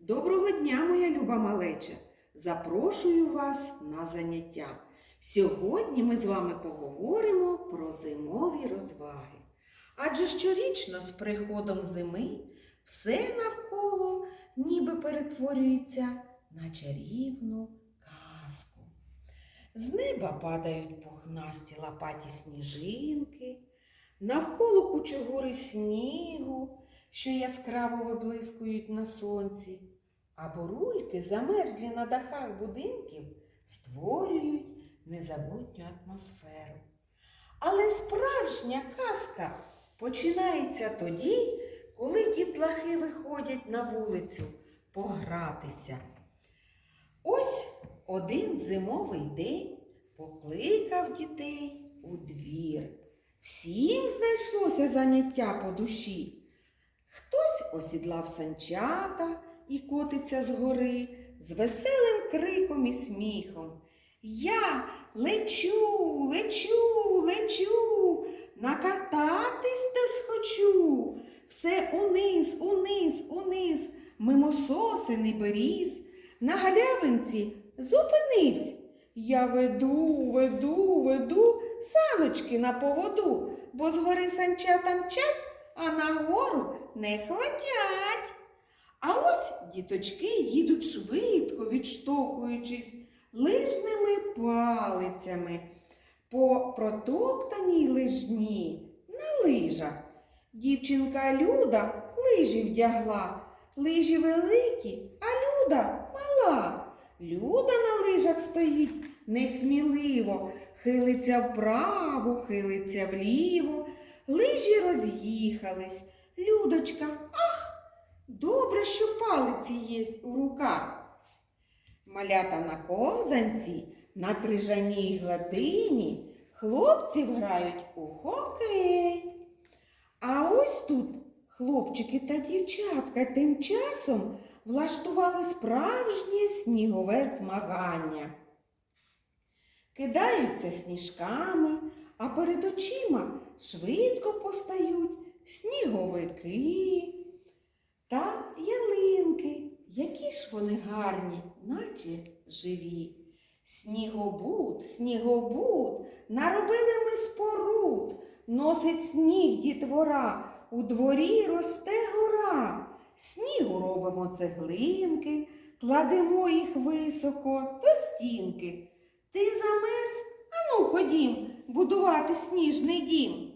Доброго дня, моя люба малеча! Запрошую вас на заняття. Сьогодні ми з вами поговоримо про зимові розваги. Адже щорічно з приходом зими все навколо ніби перетворюється на чарівну казку. З неба падають пухнасті лопаті сніжинки, навколо кучугури снігу, що яскраво виблискують на сонці, а бурульки, замерзлі на дахах будинків, створюють незабутню атмосферу. Але справжня казка починається тоді, коли дітлахи виходять на вулицю погратися. Ось один зимовий день покликав дітей у двір. Всім знайшлося заняття по душі. Хтось осідлав санчата і котиться з гори з веселим криком і сміхом. Я лечу, лечу, лечу, накататись десь хочу. Все униз, униз, униз, мимо сосен і беріз. На галявинці зупинився. Я веду, веду, веду саночки на поводу, бо згори санчата мчать, а нагору не хватять. А ось діточки їдуть швидко, відштовхуючись лижними палицями по протоптаній лижні на лижах. Дівчинка Люда лижі вдягла, лижі великі, а Люда мала. Люда на лижах стоїть несміливо, хилиться вправо, хилиться вліво. Лижі роз'їхались. Людочка, добре, що палиці є у руках. Малята на ковзанці, на крижаній гладині хлопців грають у хокей. А ось тут хлопчики та дівчатка тим часом влаштували справжнє снігове змагання. Кидаються сніжками, а перед очима швидко постають сніговики та ялинки. Які ж вони гарні, наче живі. Снігобут, снігобут, наробили ми споруд, носить сніг дітвора, у дворі росте гора. Снігу робимо цеглинки, кладемо їх високо до стінки. Ти замерз? Ану, ходім будувати сніжний дім.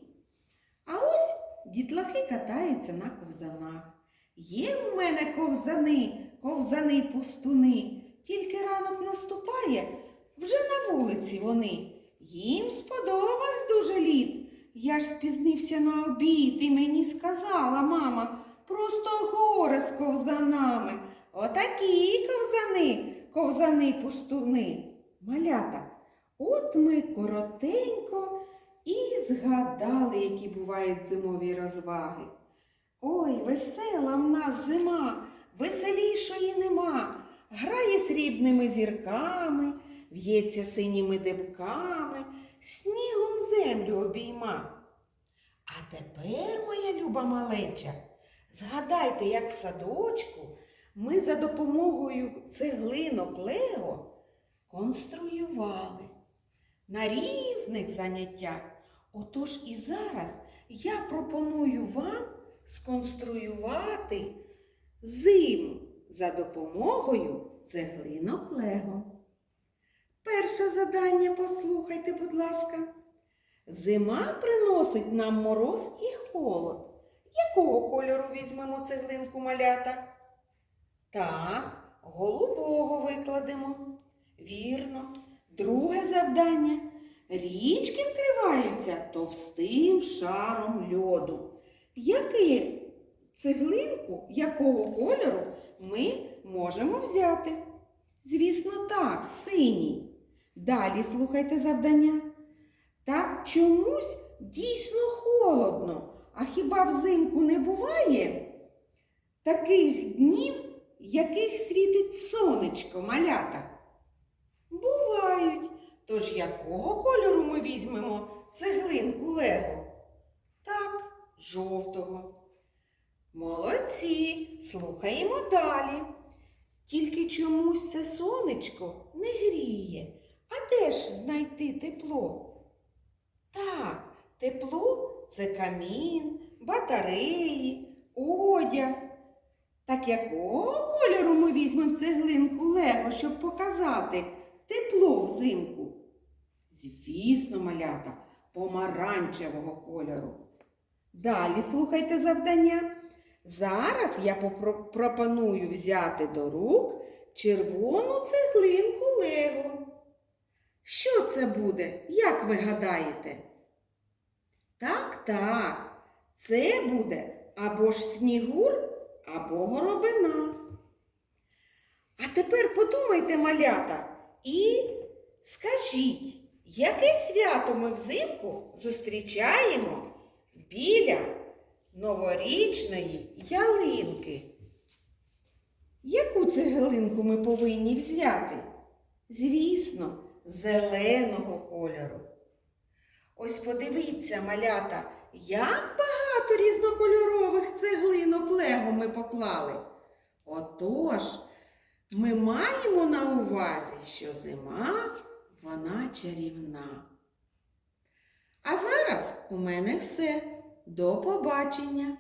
А ось дітлахи катаються на ковзанах. Є у мене ковзани, ковзани пустуни. Тільки ранок наступає, вже на вулиці вони. Їм сподобався дуже лід. Я ж спізнився на обід і мені сказала мама, просто горе з ковзанами. Отакі ковзани, ковзани пустуни. Малята, от ми коротенько і згадали, які бувають зимові розваги. Ой, весела в нас зима, веселішої нема. Грає срібними зірками, в'ється синіми дибками, снігом землю обійма. А тепер, моя люба малеча, згадайте, як в садочку ми за допомогою цеглинок Лего конструювали на різних заняттях. Отож і зараз я пропоную вам сконструювати зиму за допомогою цеглинок Лего. Перше завдання послухайте, будь ласка. Зима приносить нам мороз і холод. Якого кольору візьмемо цеглинку малята? Так, голубого викладемо. Вірно. Друге завдання. Річки вкриваються товстим шаром льоду. Який цеглинку якого кольору ми можемо взяти? Звісно, так, синій. Далі слухайте завдання. Так чомусь дійсно холодно. А хіба взимку не буває таких днів, яких світить сонечко малята? Бувають. Тож якого кольору ми візьмемо цеглинку Лего? Так, жовтого. Молодці, слухаємо далі. Тільки чомусь це сонечко не гріє. А де ж знайти тепло? Так, тепло це камін, батареї, одяг. Так якого кольору ми візьмемо цеглинку Лего, щоб показати тепло взимку? Звісно, малята, помаранчевого кольору. Далі слухайте завдання. Зараз я пропоную взяти до рук червону цеглинку Лего. Що це буде, як ви гадаєте? Так, так, це буде або ж снігур, або горобина. А тепер подумайте, малята, і скажіть, яке свято ми взимку зустрічаємо біля новорічної ялинки? Яку цеглинку ми повинні взяти? Звісно, зеленого кольору. Ось подивіться, малята, як багато різнокольорових цеглинок Лего ми поклали. Отож, ми маємо на увазі, що зима вона чарівна. А зараз у мене все. До побачення!